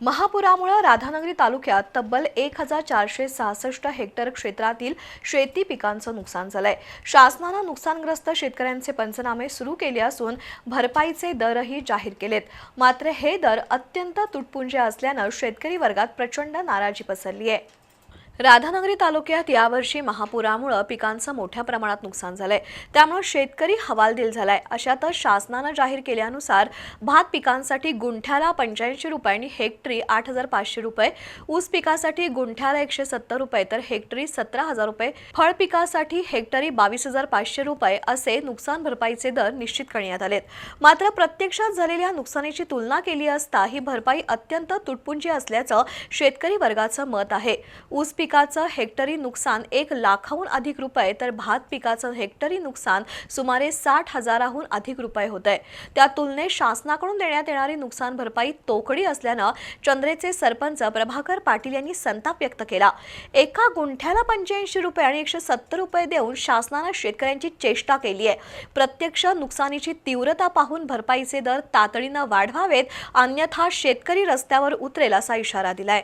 महापुरामुळे राधानगरी तालुक्यात तब्बल एक हजार चारशे सहासष्ट हेक्टर क्षेत्रातील शेती पिकांचं नुकसान झालंय. शासनानं नुकसानग्रस्त शेतकऱ्यांचे पंचनामे सुरू केले असून भरपाईचे दरही जाहीर केलेत. मात्र हे दर अत्यंत तुटपुंजे असल्यानं शेतकरी वर्गात प्रचंड नाराजी पसरली आहे राधानगरी तालुक्यात यावर्षी महापुरामुळं पिकांचं मोठ्या प्रमाणात नुकसान झालंय. त्यामुळे शेतकरी हवालदिल झालाय. अशातच शासनानं जाहीर केल्यानुसार भात पिकांसाठी गुंठ्याला पंच्याऐंशी रुपयांनी हेक्टरी आठ हजार पाचशे रुपये ऊस पिकासाठी गुंठ्याला एकशे सत्तर रुपये तर हेक्टरी सतरा हजार रुपये फळ पिकासाठी हेक्टरी बावीस हजार पाचशे रुपये असे नुकसान भरपाईचे दर निश्चित करण्यात आलेत. मात्र प्रत्यक्षात झालेल्या नुकसानीची तुलना केली असता ही भरपाई अत्यंत तुटपुंजी असल्याचं शेतकरी वर्गाचं मत आहे. ऊस पिकाचं हेक्टरी नुकसान एक लाखाहून अधिक रुपये तर भात पिकाचं हेक्टरी नुकसान सुमारे साठ हजाराहून अधिक रुपये होत आहे त्या तुलनेत शासनाकडून देण्यात येणारी नुकसान भरपाई तोकडी असल्यानं चंद्रेचे सरपंच प्रभाकर पाटील यांनी संताप व्यक्त केला. एका गुंठ्याला पंच्याऐंशी रुपये आणि एकशे सत्तर रुपये देऊन शासनानं शेतकऱ्यांची चेष्टा केली आहे. प्रत्यक्ष नुकसानीची तीव्रता पाहून भरपाईचे दर तातडीनं वाढवावेत अन्यथा शेतकरी रस्त्यावर उतरेल असा इशारा दिलाय.